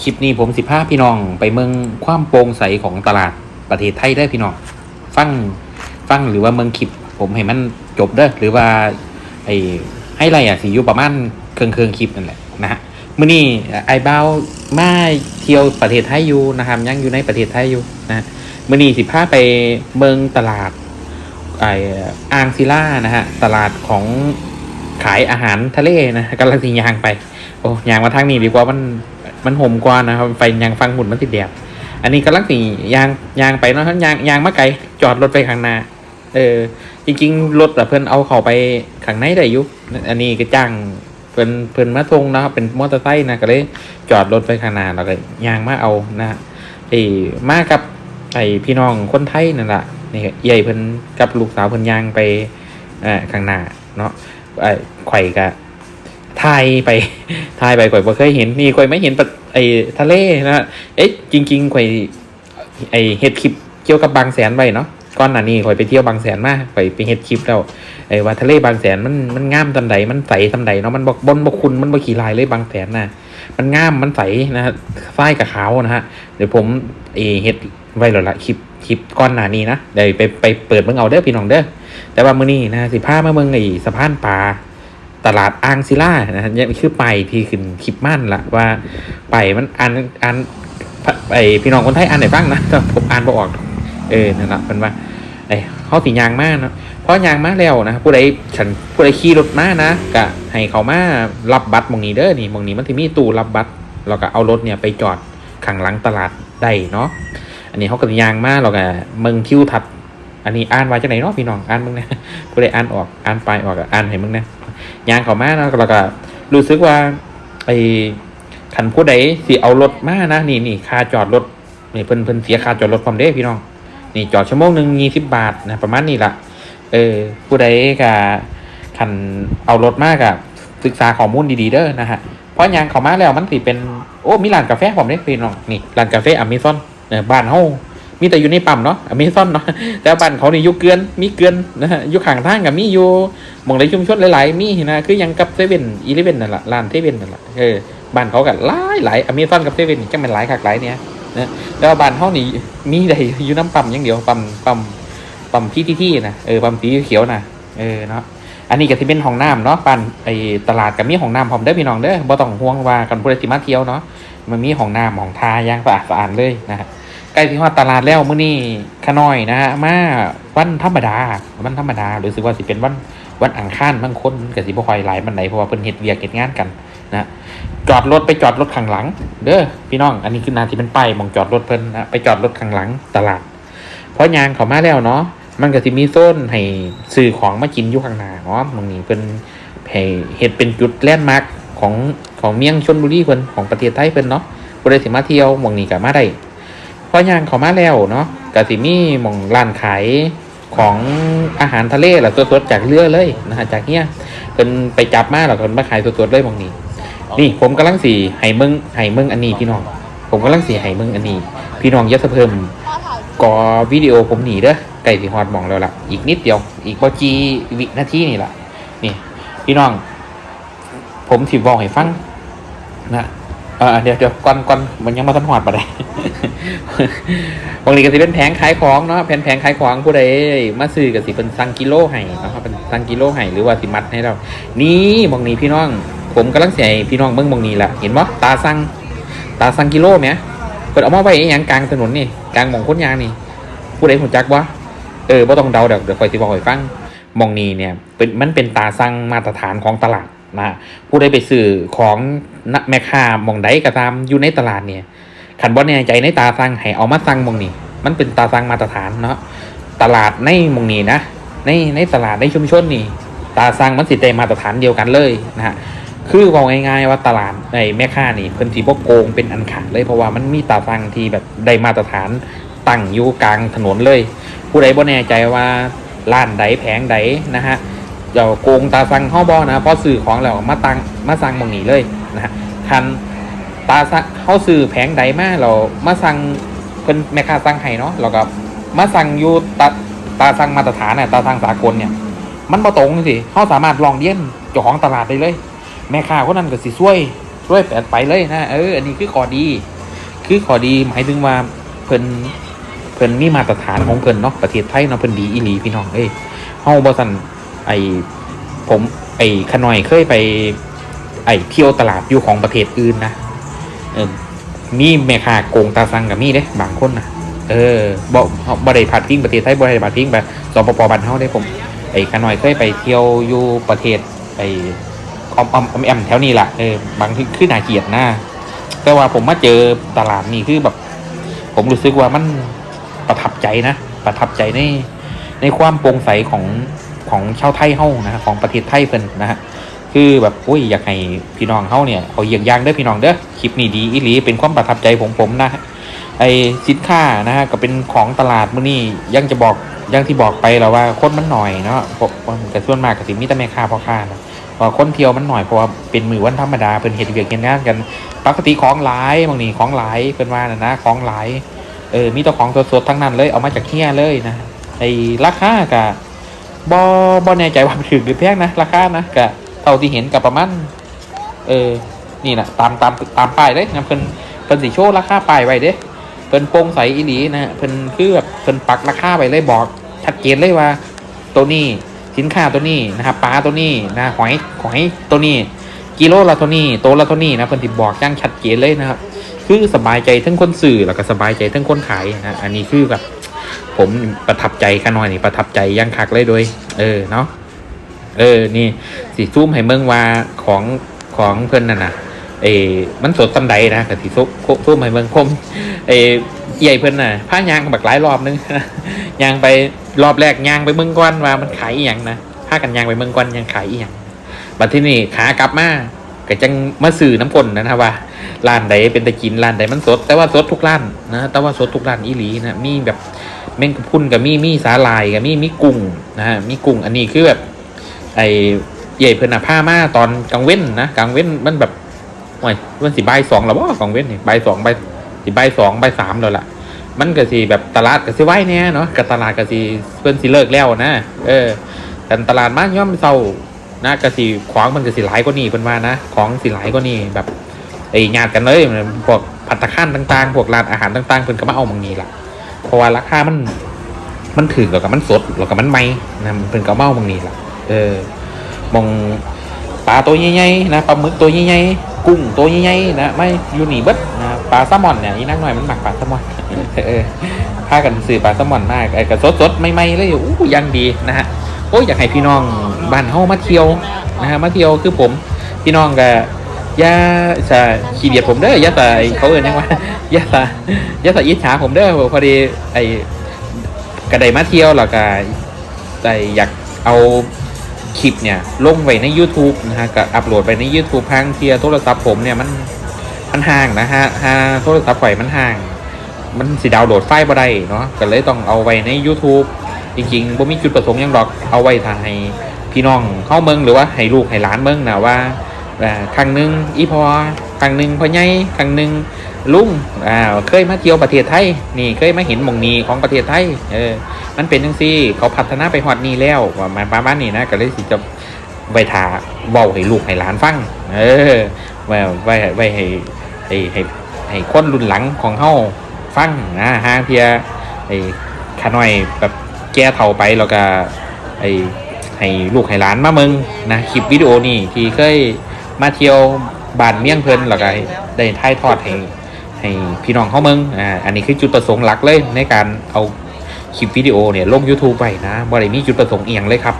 คลิปนี้ผมสิพาพี่น้องไปเมืองความโปร่งใสของตลาดประเทศไทยได้พี่น้อง ฟังฟังหรือว่าเมืองคลิป ผมให้มันจบเด้อหรือว่าไอ้ให้ไรอะสิอยู่ประมาณเครื่องเครื่องคลิปนั่นแหละนะฮะมื้อนี้ไอ้บ้ามาเที่ยวประเทศไทยอยู่นะครับยังอยู่ในประเทศไทยอยู่นะมื้อนี้สิพาไปเมืองตลาดไอ้อ่างศิลานะฮะตลาดของขายอาหารทะเลนะกำลังสิยางไปโอ้ยางมาทางนี้ดีกว่ามัน มันห่มกว่านะครับไฟยางฟังหมุนมันติดแดดอันนี้กำลังสิยางยางไปเนาะยางยางมาไกลจอดรถไปข้างหน้าเออจริงๆรถอะเพิ่อนเอาเขาไปข้างในได้ยู่อันนี้ก็จ้างเพิ่อนเพิ่อนมาทงนะครับเป็นมอเตอร์ไซค์นะก็เลยจอดรถไปข้างหน้าแล้วก็ยางมาเอานะไอ้มากับไอ้พี่น้องคนไทยนั่นแหละนี่ใหญ่เพิ่นกับลูกสาวเพิ่นยางไปเอ่อข้างหน้าเนาะไอ้ไข่กะ ทายไปทายไปข่อยบ่เคยเห็นนี่ข่อยไม่เห็นปะไอ้ทะเลนะเอ๊ะจริงๆข่อยไอ้เฮ็ดคลิปเกี่ยวกับบางแสนไว้เนาะก่อนหน้านี้ข่อยไปเที่ยวบางแสนมาข่อยไปเฮ็ดคลิปแล้วไอ้ว่าทะเลบางแสนมันมันงามตำใดมันใสตำใดเนาะมันบกบนบกคุณมันบกขี่ลายเลยบางแสนน่ะมันงามมันใสนะฮะฝ้ายกับขาวนะฮะเดี๋ยวผมเออเฮ็ดไว้แล้วละคลิปคลิปก้อนหน้านี้นะเดี๋ยวไปไปเปิดเบิ่งเอาเด้อพี่น้องเด้อแต่ว่ามื้อนี้นะสิพามาเบิ่งไอ้สะพานปลา ตลาดอ่างศิลานะฮะเนี่ยคือไปที่ขึ้นคลิปมั่นละว่าไปมันอ่านอ่านไอพี่น้องคนไทยอ่านไหนบ้างนะแต่ผมอ่านบ่ออก เออนั่นแหละเป็นว่าไอเขาสียางมากเนะเพราะยางมาแล้วนะผู้ใดฉันผู้ใดขี่รถมานะกะให้เขามารับบัตรมองนี้เด้อนี่มองนี้มันที่มีตู้รับบัตรเราก็เอารถเนี่ยไปจอดข้างหลังตลาดได้เนาะอันนี้เขาก็ยางมากเราก็เมืองทิวทัด อันนี้อ่านว่าจากไหนเนาะพี่น้องอ่านมึงนะผู้ใดอ่านออกอ่านไปออกอ่านให้มึงนะ ยางเขามานะแล้วเราก็รู้สึกว่าไอ้ขันผู้ใดสิเอารถมานะนี่นี่ค่าจอดรถนี่เพิ่นเพิ่นเสียค่าจอดรถความเด้พี่น้อง นี่จอดชั่วโมงหนึ่งยี่สิบบาทนะประมาณนี้ละเออ ผู้ใดกับคันเอารถมากกับศึกษาข้อมูลดีๆเด้อนะฮะเพราะยางเขามาแล้วมันสิเป็นโอ้มีร้านกาแฟผมได้พี่น้องนี่ร้านกาแฟอเมซอนเนี่ยบ้านเฮา มีแต่อยู่ในปั๊มเนาะอเมซอนเนาะแต่บ้านเขานี่อยู่เกลือนมีเกลือนนะฮะอยู่ข้างทางกับมีอยู่หมองในชุมชนหลาย ๆ มีนะคือยังกับเซเว่นอีเลเว่นนั่นแหละร้านเซเว่นนั่นแหละเออบ้านเขากับหลายหลายอเมซอนกับเซเว่นนี่จังเป็นหลายคักหลายเนี่ยนะแต่ว่าบ้านเฮานี่มีได้อยู่น้ำปั๊มอย่างเดียวปั๊มปั๊มปั๊มพี่ที่ที่นะเออปั๊มสีเขียวนะเออเนาะอันนี้ก็ที่เป็นห้องน้ำเนาะปันไอตลาดกับมีห้องน้ำพร้อมเด้พี่น้องเด้อบ่ต้องห่วงว่ากันผู้ใดสิมาเที่ยวเนาะมันมีห้องน้ำห้องทาย่างสะอาดสะอาดเลยนะฮะ ใกล้ที่ว่าตลาดแล้วมื้อนี้ขน้อยนะฮะมาวันธรรมดาวันธรรมดาหรือสิว่าสิเป็นวันวันอังคารบางคนก็สิบ่ค่อยหลายปานใดเพราะว่าเพิ่นเฮ็ดเวียกเฮ็ดงานกันนะจอดรถไปจอดรถข้างหลัง เด้อพี่น้อง อันนี้คือนาที่เป็นป้ายมองจอดรถเพิ่นนะไปจอดรถข้างหลังตลาด เพราะยางเขามาแล้วเนาะมันก็สิมีโซนให้ซื้อของมากินอยู่ข้างหน้าเนาะตรงนี้เป็นให้เฮ็ดเป็นจุดแลนด์มาร์คของของเมียงชนบุรีเพิ่นของประเทศไทยเพิ่นเนาะบ่ได้สิมาเที่ยวหม่องนี้ก็มาได้ พราะยางเขามาแล้วเนาะก็สิมีหม่องร้านขายของอาหารทะเลล่ะสดๆจากเรือเลยนะฮะจากเนี้ยเพิ่นไปจับมาแล้วเพิ่นมาขายสดๆเลยหม่องนี้ นี่ผมกำลังสิให้มึงให้มึงอันนี้พี่น้อง ผมกำลังสิให้มึงอันนี้ พี่น้องอย่าสะเพิ่มกอวิดีโอผมหนีเด้อไก่สีฮอดหมองแล้วล่ะ อีกนิดเดียว อีกบจีวินาทีนี่ล่ะนี่ พี่น้อง ผมถิบอกให้ฟังนะเออเดี๋ยวเดี๋ยวก่อนก่อนมันยังมาทันหอดปะได้บางทีก็สิเป็นแผงขายของเนาะแผงแผงขายของผู้ใดมาซื้อก็สิเป็นสั่งกิโลให้เนาะเป็นสั่งกิโลให้หรือว่าสิมัดให้เรา นี่บางนี้พี่น้อง ผมกำลังเสียพี่น้องเบิ่งบางนี้ละเห็นบ่ตาสั่งตาสั่งกิโลไหมเปิดเอามาไว้อย่างกลางถนนนี่กลางมองคนยางนี่ผู้ใดหูจักวะเออบ่ต้องเดาเดี๋ยวเดี๋ยวคอยสิบอกให้ฟังมองนี้เนี่ยเป็นมันเป็นตาสั่งมาตรฐานของตลาด นะผู้ใดไปซื้อของแม่ค้ามองใดก็ตามอยู่ในตลาดเนี่ยขันบ่แน่ใจในตาสั่งให้เอามาสั่งมองนี้มันเป็นตาสั่งมาตรฐานเนาะตลาดในมองนี้นะในในตลาดในชุมชนนี่ ตาสั่งมันสิได้มาตรฐานเดียวกันเลยนะฮะคือบอกง่ายๆว่าตลาดในแม่ค้านี่เพิ่นสิบ่โกงเป็นอันขาดเลยเพราะว่ามันมีตาฟังที่แบบได้มาตรฐานตั้งอยู่กลางถนนเลย ผู้ใดบ่แน่ใจว่าร้านใดแผงใดนะฮะ เดี๋ยวโกงตาฟังเฮาบ่นะพราะซื้อของแล้วมาตังมาสั่งมองนี้เลยนะฮะคันตาสังเฮาซื้อแผงใดมาเรามาสั่งเพิ่นแม่ค้าสั่งให้เนาะแล้วก็มาสั่งอยู่ตาตาสั่งมาตรฐานน่ะตาสั่งสากลเนี่ย มันบ่ตรงสิเฮาสามารถลองเลี้ยนเจ้าของตลาดได้เลย แม่ค้าคนนั้นก็สิช่วยด้วยแปดไปเลยนะเอออันนี้คือข้อดี คือข้อดีหมายถึงว่าเพิ่นเพิ่นมีมาตรฐานของเพิ่นเนาะประเทศไทยเนาะเพิ่นดีอีหลีพี่น้องเอ้ยเฮาบ่ซั่น ไอผมไอขน่อยเคยไป ไอเที่ยวตลาดอยู่ของประเทศอื่นนะเออมีแม่ค้าโกงตาซังกับมีเด้บางคนนะเออบ่บ่ได้พาดพิงประเทศไทยบ่ได้พาดพิงแบบสปปบ้านเฮาได้ผม ไอ้ขน่อยเคยไปเที่ยวอยู่ประเทศไอ้ออมออมอมแอมแถวนี้แหละเออบางที่คือนาเกลียดนะแต่ว่าผมมาเจอตลาดนี้คือแบบ ผมรู้สึกว่ามันประทับใจนะ ประทับใจในในความโปร่งใสของ ของชาวไทยเฮานะฮะของประเทศไทยเพิ่นนะฮะคือแบบอุ้ยอยากให้พี่น้องเฮาเนี่ยเอาเยี่ยงอย่างเด้อพี่น้องเด้อคลิปนี้ดีอีหลีเป็นความประทับใจของผมนะไอสินค้านะฮะก็เป็นของตลาดมื้อนี้ยังจะบอกยังที่บอกไปแล้วว่าคนมันหน่อยเนาะผมแต่ส่วนมากก็สิมีแต่แม่ค้าพ่อค้านะเพราะคนเที่ยวมันหน่อยเพราะว่าเป็นมือวันธรรมดาเพิ่นเฮ็ดเวียกเฮ็ดงานกันปกติของหลายบางนี่ของหลายเพิ่นว่านะนะของหลายเออมีแต่ของสดๆทั้งนั้นเลยเอามาจากเฮียเลยนะไอราคาก็ บ่บ่แน่ใจว่ามถึงหรือแพงนะราคานะก็เท่าที่เห็นก็ประมาณเออนี่นะตามตามตามป้ายเลยนะเพิ่นเพิ่นสิโชว์ราคาป้ายไว้เด้เพิ่นโปร่งใสอีหลีนะเพิ่นคือแบบเพิ่นปักราคาไปเลยบอกชัดเจนเลยว่า ตัวนี้สินค้าตัวนี้นะครับปลาตัวนี้นะหอยหอยตัวนี้ กิโลละเท่านี้โตละเท่านี้นะเพิ่นติบอกย่างชัดเจนเลยนะครับคือสบายใจทั้งคนสื่อแล้วก็สบายใจทั้งคนขายนะอันนี้คือแบบ ผมประทับใจขน้อยนี่ประทับใจอยังคักเลยโดยเออเนาะเออ นี่สีซูมให้เมืองว่าของของเพิ่อนน่ะนะเอมันสดตำใดนะกับสีซุปซูมให้เมืองคมเอใหญ่เพิ่อนน่ะพายางบักหลายรอบนึงยางไปรอบแรกยางไปเมืองก้อนว่ามันขายอีหยังนะพากันยางไปเมืองก้อนยังขายอีหยังบัดที่นี่ขากลับมาก็จังมาสื่อน้ำกลนะครับว่าร้านใดเป็นตะกินร้านใดมันสด แต่ว่าสดทุกร้านนะแต่ว่าสดทุกร้านอีหลีนะมีแบบ แมงกะพุนกับมีมีสาลายกับมีมีกุ้งนะฮะมีกุ้งอันนี้คือแบบ ไอใหญ่เพิ่นน่ะผ้ามาตอนกลางเว้นนะกลางเว้นมันแบบโอ้ยมันสิบายสองแล้วว่ากลางเว้นนี่บายสองบายสิบายสองบายสามแล้วล่ะ มันก็สิแบบตลาดก็สิไหวเนี่ยเนาะกับตลาดก็สิเพิ่นสิเลิกแล้วนะเออแต่ตลาดมาย่อมเศร้านะก็สิของมันก็สิหลายกว่านี้เพิ่นว่านะของสิหลายกว่านี้แบบไอ้ญาติกันเลยพวกผัตตาคารต่างๆ พวกร้านอาหารต่างๆเพิ่นก็มาเอาบางนี้ล่ะ เพราะว่าราคามัน มันถึงแล้วก็มันสดแล้วก็มันใหม่นะมันเพิ่นก็มาเอาบางนี้ล่ะเออมองปลาตัวใหญ่ๆนะปลาหมึกตัวใหญ่ๆกุ้งตัวใหญ่ๆนะไม่ยูนี่เบิดนะปลาแซลมอนเนี่ยนี่นักหน่อยมันหมักปลาแซลมอนเออพากันซื้อปลาแซลมอนมากไอ้กระสดสดๆใหม่ๆเลยอู้ยังดีนะฮะโอ้ยอยากให้พี่น้องบ้านเฮามาเที่ยวนะฮะมาเที่ยวคือผมพี่น้องก็ ยาจะขี้เดียดผมเด้อยาส่เขาเอ่ยยังว่ายาส่ยาส่อิจฉาผมเด้อพอดีไอกระไดมาเที่ยวแล้วก็ไอ้อยากเอาคลิปเนี่ยลงไว้ใน YouTube นะฮะก็อัปโหลดไปใน YouTube ทางเทียโทรศัพท์ผมเนี่ยมันมันห่างนะฮะฮะโทรศัพท์ไฟมันห่าง มันสิดาวน์โหลดไฟล์บ่ได้เนาะก็เลยต้องเอาไว้ใน YouTube จริงๆบ่มีจุดประสงค์ยังดอกเอาไว้ทางให้พี่น้องเข้าเมืองหรือว่าให้ลูกให้หลานเมืองนะว่า อ่าครั้งหนึ่งอีพอครั้งหนึ่งพ่อใหญ่ครั้งหนึ่งลุงอ่าเคยมาเที่ยวประเทศไทยนี่เคยมาเห็นมองนีของประเทศไทยเออมันเป็นจังซี่เขาพัฒนาไปฮอดนี้แล้วมาประมาณนี้นะก็เลยสิจะไว้ทาเว้าให้ลูกให้หลานฟังเออไว้ไว้ไว้ให้ให้ให้ให้คนรุ่นหลังของเฮาฟังนะฮางเทียไอ้ขาน้อยแบบแก่เฒ่าไปแล้วก็ไอ้ให้ลูกให้หลานมาเมืองนะคลิปวิดีโอนี่ที่เคย มาเที่ยวบ้านเมี่ยงเพิ่นแล้วก็ได้ถ่ายทอดให้ให้พี่น้องเฮาเมืองอ่าอันนี้คือจุดประสงค์หลักเลยในการเอาคลิปวิดีโอเนี่ยลง YouTube ไปนะบ่ได้มีจุดประสงค์เอียงเลยครับ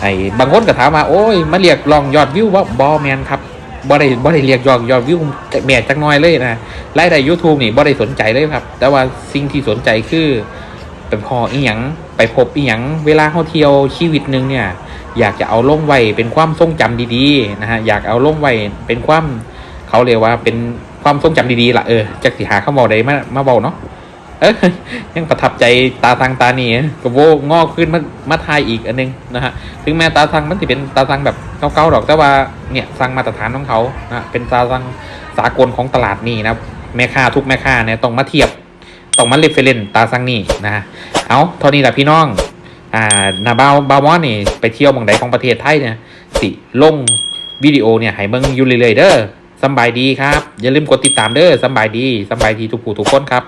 ไอ้บางคนก็ถามว่าโอ้ยมาเรียกลองยอดวิวว่าบอแมนครับบ่ได้บ่ได้เรียกยอดยอดวิวแม่จักน้อยเลยนะรายได้ YouTube นี่บ่ได้สนใจเลยครับ แต่ว่าสิ่งที่สนใจคือไปพออีหยังไปพบอีหยังเวลาเขาเที่ยวชีวิตหนึ่งเนี่ย อยากจะเอาลงไว้เป็นความทรงจำดีๆนะฮะอยากเอาลงไว้เป็นความเขาเรียกว่าเป็นความทรงจำดีๆล่ะเออจักสิหาคำบอกใดมามาเบาเนาะเอ้ยยังประทับใจตาทางตานี่ก็โวงอกขึ้นมามาทายอีกอันนึงนะฮะถึงแม้ตาทางมันจะเป็นตาทางแบบเก่าๆหรอกแต่ว่าเนี่ยทางมาตรฐานของเขานะเป็นตาทางสากลของตลาดนี่นะแม่ค้าทุกแม่ค้าเนี่ยต้องมาเทียบต้องมาเรฟเฟรนตาทางนี่นะฮะเอาเท่านี้แหละพี่น้อง อ่านาบาวบาวมอนนี่ไปเที่ยวเมืองใดของประเทศไทยเนี่ยสิลงวิดีโอเนี่ยให้เบิ่งอยู่เรื่อยๆเด้อสบายดีครับ อย่าลืมกดติดตามเด้อสบายดีสบายดีทุกผู้ทุกคนครับ